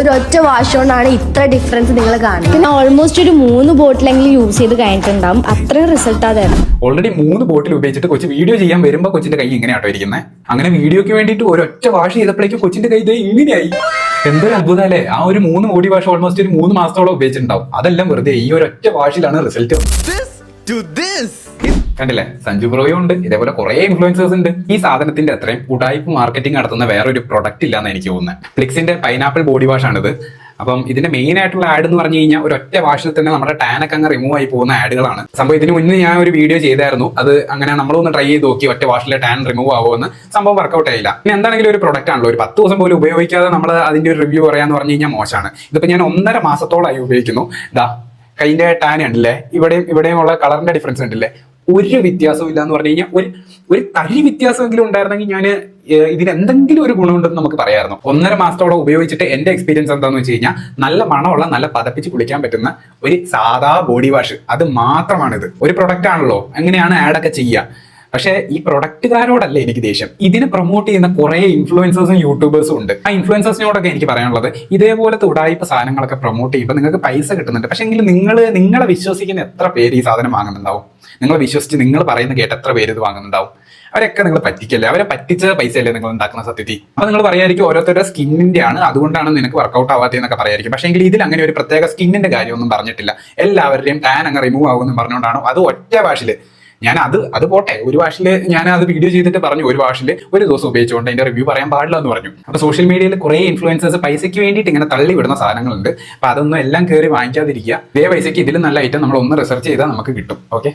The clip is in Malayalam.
ഒരൊറ്റ വാഷ് കൊണ്ടാണ് ഇത്ര ഡിഫറൻസ് നിങ്ങൾ കാണുന്നത്. പിന്നെ ഓൾമോസ്റ്റ് ഒരു മൂന്ന് ബോട്ടിലെങ്കിലും യൂസ് ചെയ്ത് കഴിഞ്ഞിട്ടുണ്ടാവും. അത്രയും റിസൾട്ട് അതായിരുന്നു ഓൾറെഡി മൂന്ന് ബോട്ടിൽ ഉപയോഗിച്ചിട്ട് കൊച്ചു വീഡിയോ ചെയ്യാൻ വരുമ്പോൾ കൊച്ചിന്റെ കൈ ഇങ്ങനെയാട്ടോ ഇരിക്കുന്നത് അങ്ങനെ വീഡിയോക്ക് വേണ്ടിയിട്ട് ഒരൊറ്റ വാഷ് ചെയ്തപ്പോഴേക്കും കൊച്ചിന്റെ കൈ ഇങ്ങനെയായി. എന്തൊരു അത്ഭുതം അല്ലേ ആ ഒരു മൂന്ന് മോഡി വാഷ് ഓൾമോസ്റ്റ് ഒരു മൂന്ന് മാസത്തോളം ഉപയോഗിച്ചിട്ടുണ്ടാവും. അതെല്ലാം വെറുതെ ഈ ഒരൊറ്റ വാഷിലാണ് റിസൾട്ട് this to this. കണ്ടില്ലേ? സഞ്ജു ബ്രോയും ഉണ്ട്. ഇതേപോലെ കുറെ ഇൻഫ്ലുവൻസേഴ്സ് ഉണ്ട്. ഈ സാധനത്തിന്റെ അത്രയും ഉടായ്പ മാർക്കറ്റിംഗ് നടത്തുന്ന വേറൊരു പ്രൊഡക്റ്റ് ഇല്ലാന്ന് എനിക്ക് തോന്നുന്നത് ഫ്ലിക്സിന്റെ പൈനാപ്പിൾ ബോഡി വാഷ് ആണിത്. അപ്പം ഇതിന്റെ മെയിൻ ആയിട്ടുള്ള ആഡ് എന്ന് പറഞ്ഞു കഴിഞ്ഞാൽ ഒരു ഒറ്റ വാഷിൽ തന്നെ നമ്മുടെ ടാനൊക്കെ അങ്ങ് റിമൂവ് ആയി പോകുന്ന ആഡുകളാണ് സംഭവം ഇതിന് മുന്നേ ഞാൻ ഒരു വീഡിയോ ചെയ്തായിരുന്നു. അത് അങ്ങനെ നമ്മളൊന്ന് ട്രൈ ചെയ്ത് നോക്കി ഒറ്റ വാഷിലെ ടാൻ റിമൂവ് ആവുമെന്ന് സംഭവം വർക്കൗട്ട് ആയില്ല. പിന്നെ എന്താണെങ്കിലും ഒരു പ്രൊഡക്റ്റ് ആണല്ലോ. ഒരു പത്ത് ദിവസം പോലും ഉപയോഗിക്കാതെ നമ്മൾ അതിന്റെ ഒരു റിവ്യൂ പറയാന്ന് പറഞ്ഞു കഴിഞ്ഞാൽ മോശമാണ് ഇതിപ്പോ ഞാൻ ഒന്നര മാസത്തോളമായി ഉപയോഗിക്കുന്നു. ഇതാ കൈന്റെ ടാൻ ഉണ്ടല്ലേ ഇവിടെയും ഇവിടെയും ഉള്ള കളറിന്റെ ഡിഫറൻസ് ഉണ്ടല്ലേ ഒരു വ്യത്യാസവും ഇല്ല എന്ന് പറഞ്ഞു കഴിഞ്ഞാൽ ഒരു ഒരു തരി വ്യത്യാസമെങ്കിലും ഉണ്ടായിരുന്നെങ്കിൽ ഞാൻ ഇതിന് എന്തെങ്കിലും ഒരു ഗുണമുണ്ടെന്ന് നമുക്ക് പറയാമായിരുന്നു. ഒന്നര മാസത്തോടെ ഉപയോഗിച്ചിട്ട് എന്റെ എക്സ്പീരിയൻസ് എന്താണെന്ന് വെച്ച് കഴിഞ്ഞാൽ നല്ല മണമുള്ള നല്ല പതപ്പിച്ച് കുളിക്കാൻ പറ്റുന്ന ഒരു സാധാ ബോഡി വാഷ് അത് മാത്രമാണിത്. ഒരു പ്രൊഡക്റ്റ് ആണല്ലോ. എങ്ങനെയാണ് ആഡൊക്കെ ചെയ്യുക? പക്ഷേ ഈ പ്രൊഡക്റ്റുകാരോടല്ല എനിക്ക് ദേഷ്യം? ഇതിനെ പ്രൊമോട്ട് ചെയ്യുന്ന കുറെ ഇൻഫ്ലുവൻസേഴ്സും യൂട്യൂബേഴ്സും ഉണ്ട്. ആ ഇൻഫ്ലുവൻസേഴ്സിനോടൊക്കെ എനിക്ക് പറയാനുള്ളത് ഇതേപോലത്തെ ഉടായ്പ സാധനങ്ങളൊക്കെ പ്രൊമോട്ട് ചെയ്യുമ്പോൾ നിങ്ങൾക്ക് പൈസ കിട്ടുന്നുണ്ട്. പക്ഷേ എങ്കിലും നിങ്ങൾ നിങ്ങളെ വിശ്വസിക്കുന്ന എത്ര പേര് ഈ സാധനം വാങ്ങുന്നുണ്ടാവും? നിങ്ങൾ വിശ്വസിച്ച് നിങ്ങൾ പറയുന്ന കേട്ട് എത്ര പേര് ഇത് വാങ്ങുന്നുണ്ടാവും? അവരൊക്കെ നിങ്ങൾ പറ്റിക്കല്ലേ? അവരെ പറ്റിച്ച പൈസയല്ലേ നിങ്ങൾ ഉണ്ടാക്കുന്ന സത്യത്തിൽ? അപ്പൊ നിങ്ങൾ പറയായിരിക്കും ഓരോരുത്തരുടെ സ്കിന്നിന്റെ ആണ് അതുകൊണ്ടാണ് നിനക്ക് വർക്കൗട്ട് ആവാത്തതെന്നൊക്കെ പറയായിരിക്കും പക്ഷേ എങ്കിൽ ഇതിൽ അങ്ങനെ ഒരു പ്രത്യേക സ്കിന്നിന്റെ കാര്യമൊന്നും പറഞ്ഞിട്ടില്ല. എല്ലാവരുടെയും ടാൻ അങ്ങ് റിമൂവ് ആകുമെന്ന് പറഞ്ഞുകൊണ്ടാണ്? അത് ഒറ്റ ഭാഷയിൽ ഞാൻ അത് അത് പോട്ടെ. ഒരു ഭാഷയിൽ ഞാൻ അത് വീഡിയോ ചെയ്തിട്ട് പറഞ്ഞു. ഒരു ഭാഷയിൽ ഒരു ദിവസം ഉപയോഗിച്ചുകൊണ്ട് അതിന്റെ റിവ്യൂ പറയാൻ പാടില്ല എന്ന് പറഞ്ഞു. അപ്പൊ സോഷ്യൽ മീഡിയയിൽ കുറെ ഇൻഫ്ലുവൻസേഴ്സ് പൈസയ്ക്ക് വേണ്ടിയിട്ട് ഇങ്ങനെ തള്ളി വിടുന്ന സാധനങ്ങളുണ്ട്. അപ്പൊ അതൊന്നും എല്ലാം കയറി വാങ്ങിക്കാതിരിക്കുക. ഇതേ പൈസയ്ക്ക് ഇതിലും നല്ല ഐറ്റം നമ്മൾ ഒന്ന് റിസർച്ച് ചെയ്താൽ നമുക്ക് കിട്ടും. ഓക്കെ